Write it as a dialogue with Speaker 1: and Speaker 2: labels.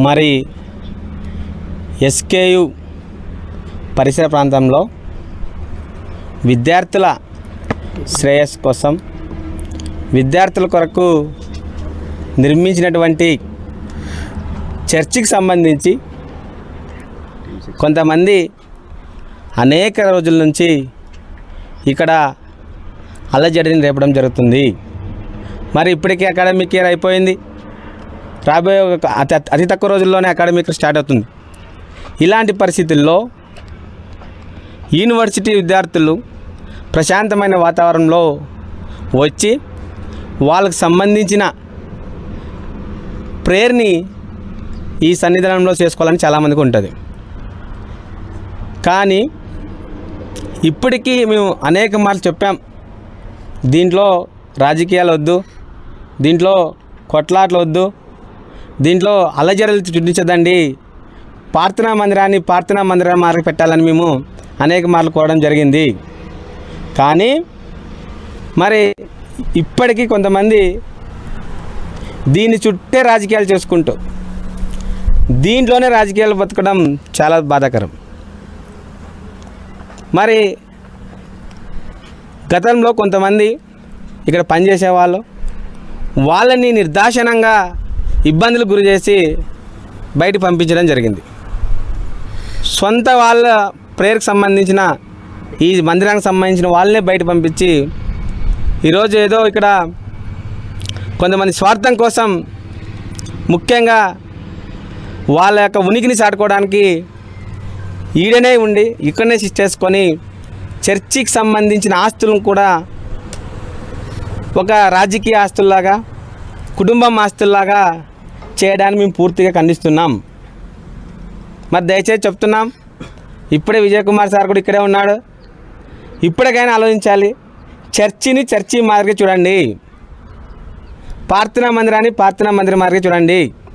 Speaker 1: మరి ఎస్కేయు పరిసర ప్రాంతంలో విద్యార్థుల శ్రేయస్సు కోసం విద్యార్థుల కొరకు నిర్మించినటువంటి చర్చికి సంబంధించి కొంతమంది అనేక రోజుల నుంచి ఇక్కడ అల్లజడిని రేపడం జరుగుతుంది. మరి ఇప్పటికీ అకాడమిక్ ఇయర్ అయిపోయింది. రాబోయే ఒక అతి అతి తక్కువ రోజుల్లోనే అకాడమిక్ స్టార్ట్ అవుతుంది. ఇలాంటి పరిస్థితుల్లో యూనివర్సిటీ విద్యార్థులు ప్రశాంతమైన వాతావరణంలో వచ్చి వాళ్ళకు సంబంధించిన ప్రేయర్ని ఈ సన్నిధానంలో చేసుకోవాలని చాలామందికి ఉంటుంది. కానీ ఇప్పటికీ మేము అనేక మార్లు చెప్పాం. దీంట్లో రాజకీయాలు వద్దు దీంట్లో కొట్లాట్లు వద్దు దీంట్లో అల్లజరలు చూపించదండి. ప్రార్థనా మందిరాన్ని ప్రార్థనా మందిరం మార్గ పెట్టాలని మేము అనేక మార్లు కోవడం జరిగింది. కానీ మరి ఇప్పటికీ కొంతమంది దీని చుట్టే రాజకీయాలు చేసుకుంటూ దీంట్లోనే రాజకీయాలు బతకడం చాలా బాధాకరం. మరి గతంలో కొంతమంది ఇక్కడ పనిచేసేవాళ్ళు వాళ్ళని నిర్దాక్షణంగా ఇబ్బందులు గురి చేసి బయట పంపించడం జరిగింది. సొంత వాళ్ళ ప్రేయర్కి సంబంధించిన ఈ మందిరానికి సంబంధించిన వాళ్ళనే బయట పంపించి ఈరోజు ఏదో ఇక్కడ కొంతమంది స్వార్థం కోసం ముఖ్యంగా వాళ్ళ యొక్క ఉనికిని చాటుకోవడానికి ఈడనే ఉండి ఇక్కడనే చేసుకొని చర్చికి సంబంధించిన ఆస్తులను కూడా ఒక రాజకీయ ఆస్తుల్లాగా కుటుంబం ఆస్తుల్లాగా చేయడానికి మేము పూర్తిగా ఖండిస్తున్నాం. మరి దయచేసి చెప్తున్నాం ఇప్పుడే విజయ్ కుమార్ సార్ కూడా ఇక్కడే ఉన్నాడు. ఇప్పటికైనా ఆలోచించాలి. చర్చిని చర్చి మాదిరిగా చూడండి. ప్రార్థనా మందిరాన్ని ప్రార్థనా మందిరం మాదిరిగా చూడండి.